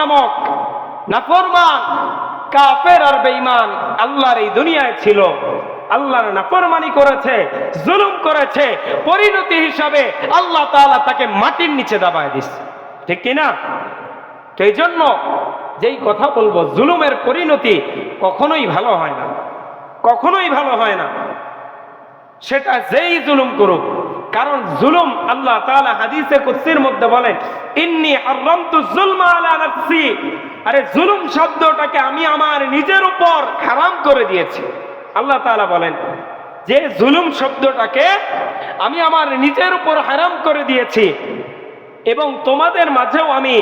নামক নাফরমান, কাফের আর বেঈমান আল্লাহর এই দুনিয়ায় ছিল। আল্লাহর নাফরমানি করেছে, জুলুম করেছে, পরিণতি হিসাবে আল্লাহ তাআলা তাকে মাটির নিচে দাবায় দিচ্ছে ঠিক কি না? তো এই জন্য যেই কথা বলব, জুলুমের পরিণতি কখনোই ভালো হয় না। কখনোই ভালো হয় না। সেটা যেই জুলুম করুক কারণ জুলুম আল্লাহ তাআলা হাদিসে কুদসির মধ্যে বলেন ইন্নি হারামতু যুলমা আলা নাফসি। আরে জুলুম শব্দটাকে আমি আমার নিজের উপর হারাম করে দিয়েছি। আল্লাহ তাআলা বলেন, যে জুলুম শব্দটাকে আমি আমার নিজের উপর হারাম করে দিয়েছি এবং তোমাদের মাঝেও আমি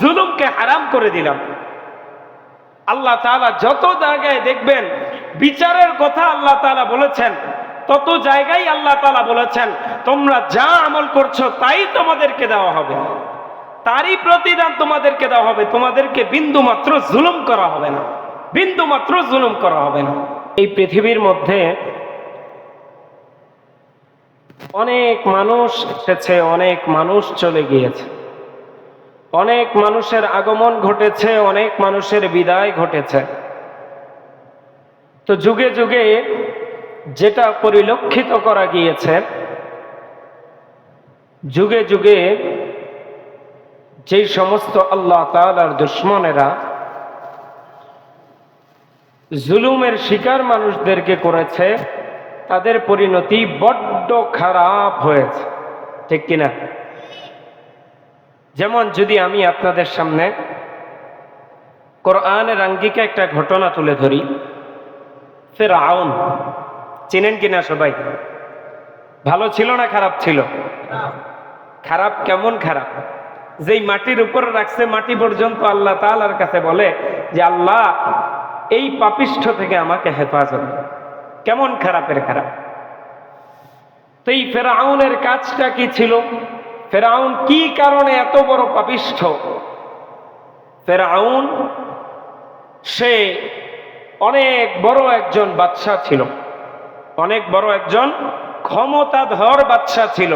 জুলুমকে হারাম করে দিলাম। আল্লাহ তাআলা যত জায়গায় দেখবেন, বিচারের কথা আল্লাহ তাআলা বলেছেন। তত জায়গায় আল্লাহ তাআলা বলেছেন, তোমরা যা আমল করছ তাই তোমাদেরকে দেওয়া হবে। তারই প্রতিদান তোমাদেরকে দেওয়া হবে। তোমাদেরকে বিন্দু মাত্র জুলুম করা হবে না। বিন্দু মাত্র জুলুম করা হবে না। এই পৃথিবীর মধ্যে অনেক মানুষ এসেছে, অনেক মানুষ চলে গিয়েছে। অনেক মানুষের আগমন ঘটেছে, অনেক মানুষের বিদায় ঘটেছে। তো যুগে যুগে যেটা পরিলক্ষিত করা গিয়েছে, যুগে যুগে যেই সমস্ত আল্লাহ তালার দুশ্মনেরা জুলুমের শিকার মানুষদেরকে করেছে, তাদের পরিণতি বড্ড খারাপ হয়েছে। ঠিক কিনা? যেমন যদি আমি আপনাদের সামনে কোরআনের আঙ্গিকে একটা ঘটনা তুলে ধরি ফের আউন চিনেন কিনা সবাই? ভালো ছিল না খারাপ ছিল? খারাপ কেমন খারাপ? যেই মাটির উপরে রাখছে মাটি পর্যন্ত আল্লাহ তালার কাছে বলে যে, আল্লাহ, এই পাপিষ্ঠ থেকে আমাকে হেফাজত। কেমন খারাপের খারাপ? তো এই ফেরাউনের কাজটা কি ছিল? ফেরাউন কি কারণে এত বড় পাপিষ্ঠ? ফেরাউন সে অনেক বড় একজন বাদশা ছিল। অনেক বড় একজন ক্ষমতাধর বাদশা ছিল।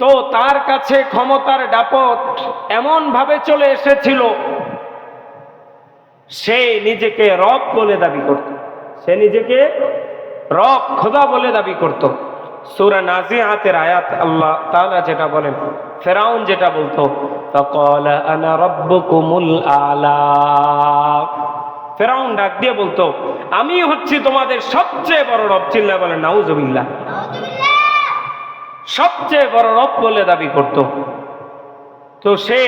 তো তার কাছে ক্ষমতার ডাপট এমনভাবে চলে এসেছিল, সে নিজেকে রব বলে দাবি করত। সে নিজেকে রব খোদা বলে দাবি করত। সুরা নাজিআতের আয়াত আল্লাহ তালা যেটা বলেন, ফেরাউন যেটা বলতো আলা। ফেরাউন ডাক দিয়ে বলতো আমি হচ্ছি তোমাদের সবচেয়ে বড় রব। চিল্লা বলেন নাউজুবিল্লাহ। সবচেয়ে বড় রব বলে দাবি করত। তো সে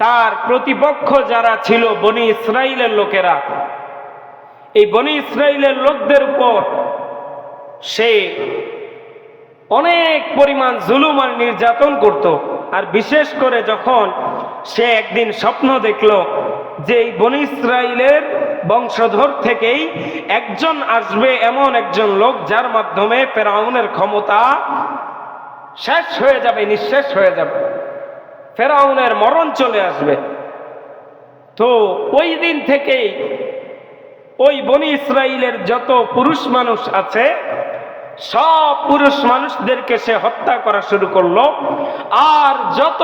তার প্রতিপক্ষ যারা ছিল বনি ইসরায়েলের লোকেরা এই বনি ইসরায়েলের লোকদের উপর সে অনেক পরিমাণ জুলুম আর নির্যাতন করত। আর বিশেষ করে যখন সে একদিন স্বপ্ন দেখল যে এই বনি ইসরায়েলের বংশধর থেকেই একজন আসবে এমন একজন লোক যার মাধ্যমে ফেরাউনের ক্ষমতা শেষ হয়ে যাবে, নিঃশেষ হয়ে যাবে। ফেরাউনের মরণ চলে আসবে। তো ওই দিন থেকেই ওই বনি ইসরায়েলের যত পুরুষ মানুষ আছে, সব পুরুষ মানুষদেরকে সে হত্যা করা শুরু করল। আর যত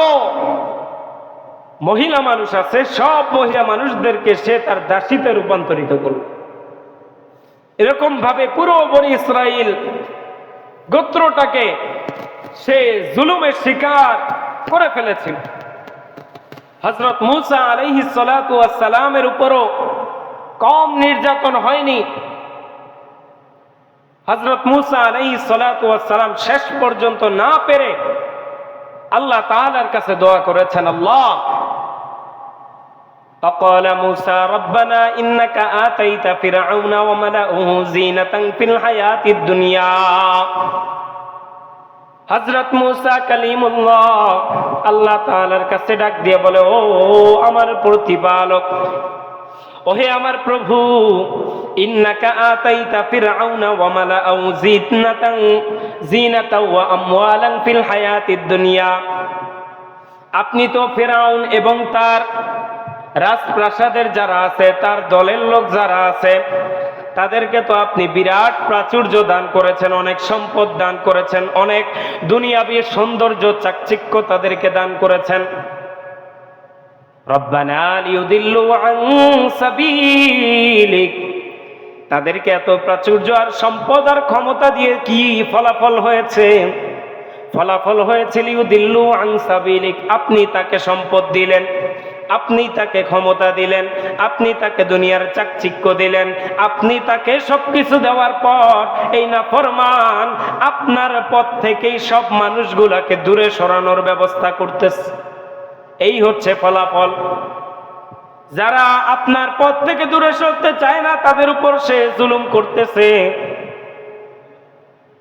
মহিলা মানুষ আছে, সব মহিলা মানুষদেরকে সে তার দাসীতে রূপান্তরিত করল এরকম ভাবে পুরো বনি ইসরায়েল গোত্রটাকে সে জুলুমের শিকার করে ফেলেছিল। হজরত মুসা আলহি সালামের উপরও কম নির্যাতন হয়নি। হজরত মুসা আলহি সালাম শেষ পর্যন্ত না পেরে আল্লাহ তাআলার কাছে দোয়া করেছেন, আল্লাহ فقال موسى ربنا إنك آتيت فرعون وملأه زينة في الحياة الدنيا হজরত মুসা কালিমুল্লাহ আল্লাহ তাআলার কাছে ডাক দিয়ে বলে ও আমার প্রতিপালক ওহে আমার প্রভু ইন্নাকা আতাইতা ফিরআউনা ওয়া মালাআউ জিতনাতান জিনাতাও ওয়া আমওয়ালান ফিল হায়াতিদ দুনিয়া আপনি তো ফেরাউন এবং তার রাজপ্রাসাদের যারা আছে, তার দলের লোক যারা আছে, তাদেরকে তো আপনি বিরাট প্রাচুর্য দান করেছেন, অনেক সম্পদ দান করেছেন, অনেক দুনিয়াবী সৌন্দর্য, চাকচিক্য তাদেরকে দান করেছেন। তাদেরকে এত প্রাচুর্য আর সম্পদ আর ক্ষমতা দিয়ে কি ফলাফল হয়েছে? ফলাফল হয়েছে লিউদিল্লু আন সাবিলিক। আপনি তাকে সম্পদ দিলেন। আপনি তাকে ক্ষমতা দিলেন, আপনি তাকে দুনিয়ার চাকচিক্য দিলেন, আপনি তাকে সবকিছু দেওয়ার পর এই না ফরমান আপনার পথ থেকেই সব মানুষগুলাকে দূরে সরানোর ব্যবস্থা করতেছে। এই হচ্ছে ফলাফল। যারা আপনার পথ থেকে দূরে সরতে চায় না, তাদের উপর সে জুলুম করতেছে।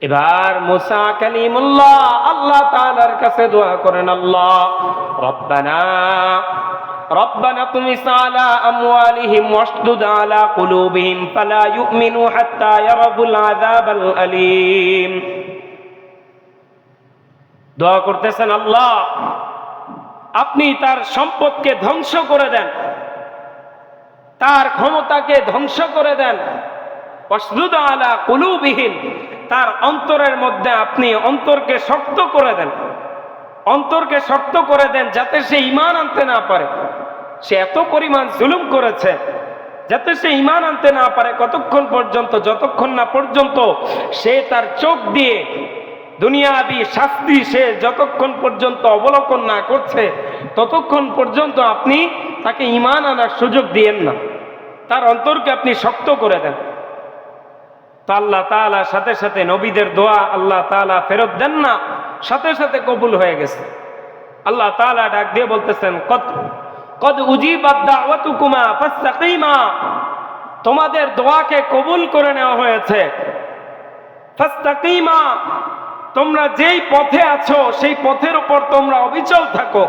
এবার মুসা কালিমুল্লাহ, আল্লাহ তাআলার কাছে দোয়া করেন, আল্লাহ, রব্বানা ربنا طمس على أموالهم واشدد على قلوبهم فلا يؤمنوا حتى يروا العذاب الأليم দোয়া করতেছেন আল্লাহ আপনি তার সম্পদকে ধ্বংস করে দেন তার ক্ষমতাকে ধ্বংস করে দেন অশ্রুদ আলা কুলুবিহীন তার অন্তরের মধ্যে আপনি অন্তরকে শক্ত করে দেন অন্তরকে শক্ত করে দেন যাতে সে ইমান আনতে না পারে সে এত পরিমাণ জুলুম করেছে যাতে সে ইমান আনতে না পারে কতক্ষণ পর্যন্ত, যতক্ষণ না পর্যন্ত সে তার চোখ দিয়ে দুনিয়াবি শাস্তি সে যতক্ষণ পর্যন্ত অবলোকন না করছে, ততক্ষণ পর্যন্ত আপনি তাকে ইমান আনার সুযোগ দিয়েন না। তার অন্তরকে আপনি শক্ত করে দেন। তো আল্লাহ তাআলা সাথে সাথে নবীদের দোয়া আল্লাহ তাআলা ফেরত দেন না, সাথে সাথে কবুল হয়ে গেছে। আল্লাহ তাআলা ডাক দিয়ে বলতেছেন, কত তোমাদের দোয়াকে কবুল করে নেওয়া হয়েছে। তোমরা যেই পথে আছো, সেই পথের উপর তোমরা অবিচল থাকো।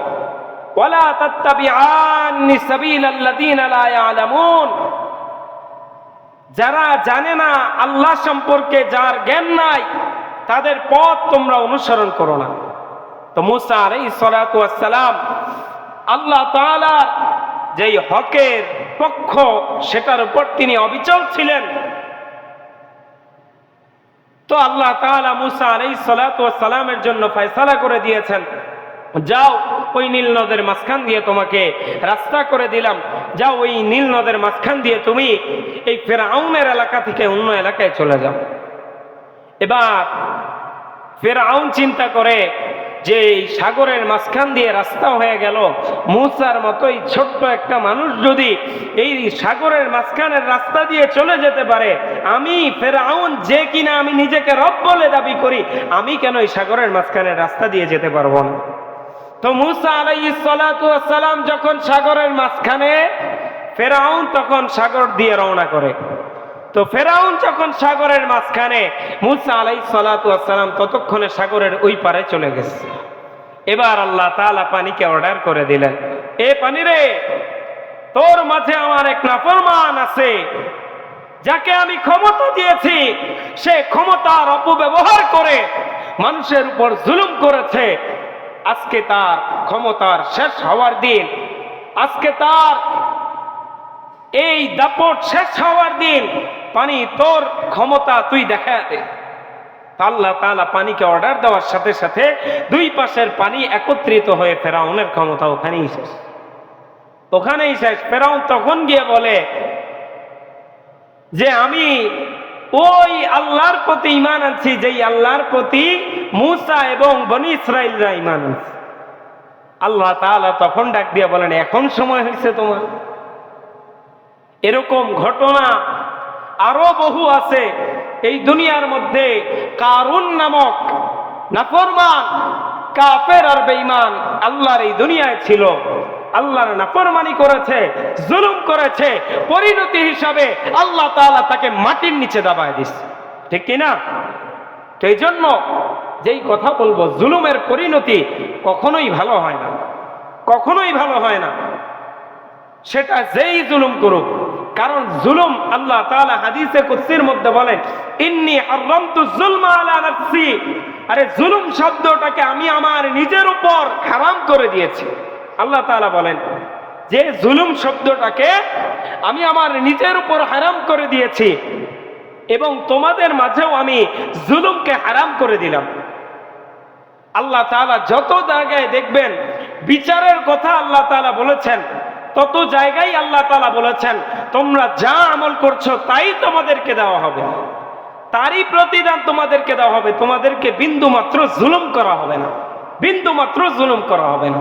যারা জানে না আল্লাহ সম্পর্কে, যার জ্ঞান নাই, তাদের পথ তোমরা অনুসরণ করো না। তো মুসা আলাইহিস সালাতু সালাম আল্লাহ তাআলার যেই হকের পক্ষ, সেটার উপর তিনি অবিচল ছিলেন। তো আল্লাহ তাআলা মুসা ওয়াস সালামের জন্য ফয়সালা করে দিয়েছেন। যাও, ওই নীল নদের মাঝখান দিয়ে তোমাকে রাস্তা করে দিলাম। যাও, ওই নীল নদের মাঝখান দিয়ে তুমি এই ফেরাউনের এলাকা থেকে অন্য এলাকায় চলে যাও। এবার ফেরাউন চিন্তা করে যে সাগরের মাঝখান দিয়ে রাস্তা হয়ে গেল, মুসার মতোই ছোট্ট একটা মানুষ যদি এই সাগরের মাঝখানের রাস্তা দিয়ে চলে যেতে পারে, আমি ফেরাউন যে কিনা আমি নিজেকে রব বলে দাবি করি, আমি কেন এই সাগরের মাঝখানের রাস্তা দিয়ে যেতে পারব না? তো মুসা আলাইহিস সালাতু ওয়াস সালাম যখন সাগরের মাঝখানে, ফেরাউন তখন সাগর দিয়ে রওনা করে। তো ফেরাউন যখন সাগরের মাঝখানে মুসা আলাইহিস সালাতু ওয়াস ততক্ষণে সাগরের ওই পারে চলে গেছে। এবার আল্লাহ তাআলা পানিকে অর্ডার করে দিলেন। এ পানি রে, তোর মাঝে আমার এক নাফরমান আছে, যাকে আমি ক্ষমতা দিয়েছি। সে ক্ষমতার অপব্যবহার করে মানুষের উপর জুলুম করেছে। আজকে তার ক্ষমতার শেষ হওয়ার দিন। আজকে তার এই দাপট শেষ হওয়ার দিন। পানি, তোর ক্ষমতা তুই দেখা দে। আল্লাহ তালা পানিকে অর্ডার দেওয়ার সাথে সাথে দুই পাশের পানি একত্রিত হয়ে ফেরাউনের ক্ষমতা ওখানেই শেষ। ওখানেই শেষ। ফেরাউন তখন গিয়ে বলে যে, আমি ওই আল্লাহর প্রতি ইমান আনছি, যেই আল্লাহর প্রতি মুসা এবং বনি ইসরাইলরা ইমান আনছে। আল্লাহ তাআলা তখন ডাক দিয়ে বলেন, এখন সময় হয়েছে তোমার। এরকম ঘটনা আরও বহু আছে। এই দুনিয়ার মধ্যে কারুন নামক নাফরমান, কাফের আর বেঈমান আল্লাহর এই দুনিয়ায় ছিল। আল্লাহর নাফরমানি করেছে, জুলুম করেছে, পরিণতি হিসাবে আল্লাহ তাআলা তাকে মাটির নিচে দাবায় দিচ্ছে ঠিক কি না? এই জন্য যেই কথা বলব, জুলুমের পরিণতি কখনোই ভালো হয় না। কখনোই ভালো হয় না। সেটা যেই জুলুম করুক কারণ জুলুম আল্লাহ তাআলা হাদিসে কুদসির মধ্যে বলেন ইন্নি হারামতু যুলমা আলা নাফসি। আরে জুলুম শব্দটাকে আমি আমার নিজের উপর হারাম করে দিয়েছি। আল্লাহ তাআলা বলেন, যে জুলুম শব্দটাকে আমি আমার নিজের উপর হারাম করে দিয়েছি এবং তোমাদের মাঝেও আমি জুলুমকে হারাম করে দিলাম। আল্লাহ তাআলা যত জায়গায় দেখবেন, বিচারের কথা আল্লাহ তাআলা বলেছেন। তত জায়গায় আল্লাহ তালা বলেছেন, তোমরা যা আমল করছ তাই তোমাদেরকে দেওয়া হবে। তারই প্রতিদান তোমাদেরকে দেওয়া হবে। তোমাদেরকে বিন্দু মাত্র জুলুম করা হবে না। বিন্দু মাত্র জুলুম করা হবে না।